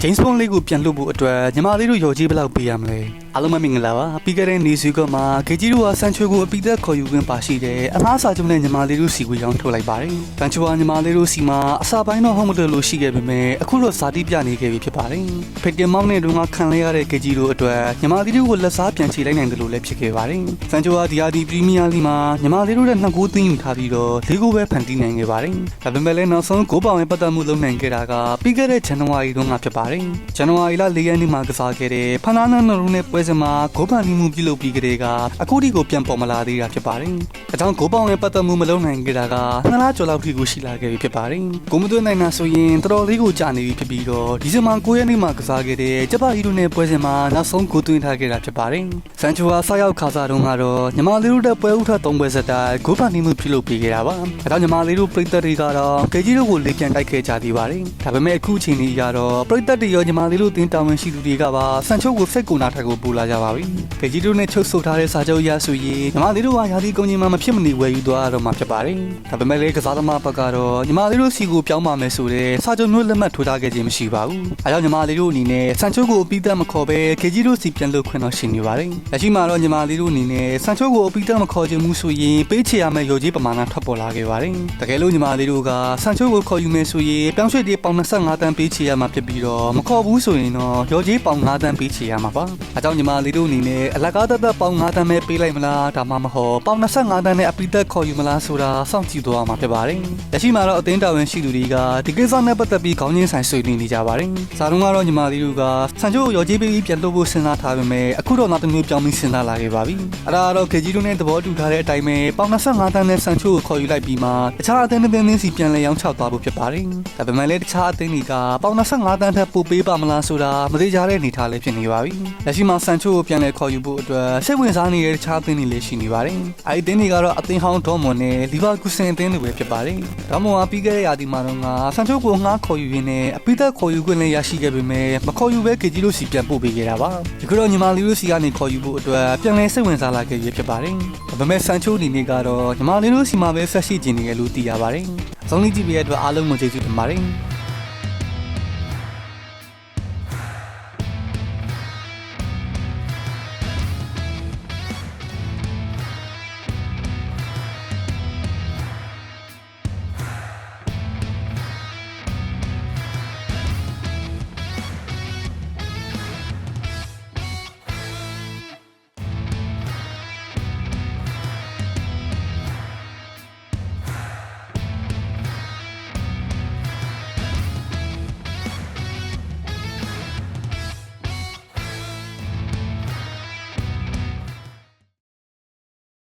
James Bond လေးကိုပြန်လုပ်ဖို့အတွက်ညီမလေးတို့ရော်ကြီးဘယ်လောက်ပေးရမလဲအားလုံးပဲမင်္ဂလာပါပြီးခဲ့တဲ့နေစုကမှာခေကြီးတို့ကဆန်ချွေကိုအပိသက်ခေါ်ယူခွင့်ပါရှိတယ်အမားစာချုပ်နဲ့ညီမလေးတို့စီကိုရောင်းထုတ်လိုက်ပါတယ်ဆန်ချွေကညီမလေးတို့စီမှာအစာပိုင်းတော့ဟုတ်မလို့လို့ရှိခဲ့ပေမဲ့အခုတော့စာတိပြနေခဲ့ပြီဖြစ်ပါတယ်ဖေတင်မောင်းနဲ့တုန်းကခံလဲရတဲ့ခေကြီးတို့အတွက်ညီမလေးတို့ကိုလက်စားပြန်ချေလိုက်နိုင်တယ်လို့လည်းဖြစ်ခဲ့ပါတယ်ဆန်ချွေကဒီယာဒီပရီးမီးယားလိမှာညီမလေးတို့ရဲ့နှစ်ကိုးသိမ်းယူထားပြီးတော့လေးကိုပဲဖန်တီးနိုင်ခဲ့ပါတယ်ဒါပေမဲ့လည်းနောက်ဆုံးကိုးပောင်ရဲ့ပတ်သက်မှုလုပ်နိုင်ခဲ့တာကပြီးခဲ့တဲ့ဇန်နဝါရီတုန်းကဖြစ်ပါတယ်ဇန်နဝါရီလ၄ရက်နေ့မှာကစားခဲ့တဲ့ဖနာနန်နိုနဲ့ပွဲစဉ်မှာဂိုးပန်တီမှုပြုလုပ်ပြီးကလေးကအခုထိကိုပြန်ပေါ်မလာသေးတာဖြစ်ပါတယ်။အကြောင်းဂိုးပောင်ရဲ့ပတ်သက်မှုမလုပ်နိုင်ခဲ့တာကနှစ်လကျော်လောက်ထိကိုရှိလာခဲ့ပြီဖြစ်ပါတယ်။ဂိုးမသွင်းနိုင်တာဆိုရင်တော်တော်လေးကိုကြာနေပြီဖြစ်ပြီးတော့ဒီဇင်ဘာ9ရက်နေ့မှာကစားခဲ့တဲ့ဂျပန်ဟီရိုနဲ့ပွဲစဉ်မှာနောက်ဆုံးဂိုးသွင်းထားခဲ့တာဖြစ်ပါတယ်။ဆန်ချိုဟာဆောက်ရောက်ခါစားတုန်းကတော့ညီမလေးတို့တဲ့ပွဲဥထသုံးပွဲဆက်တိုက်ဂိုးပန်တီမှုပြုလုပ်ပြီးခဲ့တာပါ။အဲတော့ညီမလေးတို့ပြည်သက်တွေကတော့ကေကြီးတို့ကိုလေပြန်တိုက်ခဲ့ကြသေးပါတယ်။ဒါပေမဲ့အခုချိန်ကြီးကတော့ပြည်သက်တွေရောညီမလေးတို့တင်းတာဝန်ရှိသူတွေကပါဆန်ချိုကိုစိတ်ကူနာထက်ကိုပူလာကြပါပြီ။ကေကြီးတို့နဲ့ချုပ်ဆိုထားတဲ့စာချုပ်အရဆိုရင်ညီမလေးတို့ကယာတီကုန်ကြီးမှမဖြစ်မနေဝယ်ယူသွားရတော့မှာဖြစ်ပါတယ်။ဒါပေမဲ့လေကစားသမားဘက်ကတော့ညီမလေးတို့စီကိုပြောင်းပါမယ်ဆိုတဲ့စာချုပ်မျိုးလက်မှတ်ထိုးထားခဲ့ခြင်းမရှိပါဘူး။အဲကြောင့်ညီမလေးတို့အနေနဲ့ဆန်ချိုကိုအပိသက်မခေါ်ဘဲကေကြီးတို့စီပြန်လို့ခွင့်တော့ရှိနေပါတယ်။လက်ရှိမှာတော့ညီမလေးတို့အနေနဲ့ဆန်ချိုကိုအပိသက်မခေါ်ခြင်းမှုဆိုရင်ပေးချေရမယ့်ရော်ကြီးပမာဏထွက်ပေါ်လာခဲ့ပါတယ်။တကယ်လို့ညီမလေးတို့ကဆန်ချိုကိုခေါ်ယူမယ်ဆိုရင်ပြောင်းရွှေ့တေးပေါင်25တန်းပေးချေရမှာဖြစ်ပြီးတော့မခေါ်ဘူးဆိုရင်တော့ရော်ကြီးပေါင်5တန်းပေးချေရမှာပါ။အဲကြောင့်ညီမလေးတို့အနေနဲ့အလကားသက်သက်ပေါင်5တန်းပဲပေးလိုက်မလားဒါမှမဟုတ်ပေါင်25တန်းနဲ့အပိသက်ခေါ်ယူမလားဆိုတာစောင့်ကြည့်သွားမှာဖြစ်ပါတယ်။လက်ရှိမှာတော့အသင်းတာဝန်ရှိသူတွေကဒီကိစ္စနဲ့ပတ်သက်ပြီးခေါင်းချင်းဆိုင်ဆွေးနွေးနေကြပါတယ်။ဇာတုံးကတော့ညီမလေးတို့ကဆန်ချိုကိုရော်ကြီးပေးပြီးပြန်လုပ်ဖို့စဉ်းစားထားပေမဲ့အခုတော့နောက်တစ်မျိုးပြောင်းပြီးစဉ်းစားလာခဲ့ပါပြီ။အဲဒါကတော့ခေကြီးတို့နဲ့သဘောတူထားတဲ့အတိုင်းပဲပေါင်25တန်းနဲ့ဆန်ချိုကိုခေါ်ယူလိုက်ပြီးမှတခြားအသင်းတစ်သင်းသင်းစီပြန်လည်ရောင်းချသွားဖို့ဖြစ်ပါတယ်။ဒါပေမဲ့လည်းတခြားအသင်းတွေကပေါင်25တန်းထက်ပိုပေးပါမလားဆိုတာမသေးကြတဲ့အနေအထားလေးဖြစ်နေပါပြီ။လက်ရှိမှာဆန်ချိုကိုပြန်လည်ခေါ်ယူဖို့အတွက်စိတ်ဝင်စားနေတဲ့တခြားအသင်းတွေလည်းရှိနေပါတယ်။အဲဒီအသင်းတွေကတော့အသင်းဟောင်းဒေါ်မွန်နဲ့လီဗာကူဆန်အသင်းတွေပဲဖြစ်ပါတယ်။ဒေါ်မွန်ကပြီးခဲ့တဲ့ရာသီမှာတော့ဆန်ချိုကိုငှားခေါ်ယူရင်းနဲ့အပိသက်ခေါ်ယူခွင့်လည်းရရှိခဲ့ပေမဲ့မခေါ်ယူဘဲကေဂျီလို့စီပြန်ပို့ပေးခဲ့တာပါ။ဒီကတော့ညီမလေးတို့စီကနေခေါ်ယူဖို့အတွက်ပြန်လည်စိတ်ဝင်စားလာခဲ့ရဖြစ်ပါတယ်။ဒါပေမဲ့ဆန်ချိုအနေနဲ့ကတော့ညီမလေးတို့စီမှာပဲဆက်ရှိကျင်နေရလို့သိရပါတယ်။ဆုံးလေးကြည့်ပြီးတဲ့အတွက်အားလုံးကိုကျေးဇူးတင်ပါတယ်။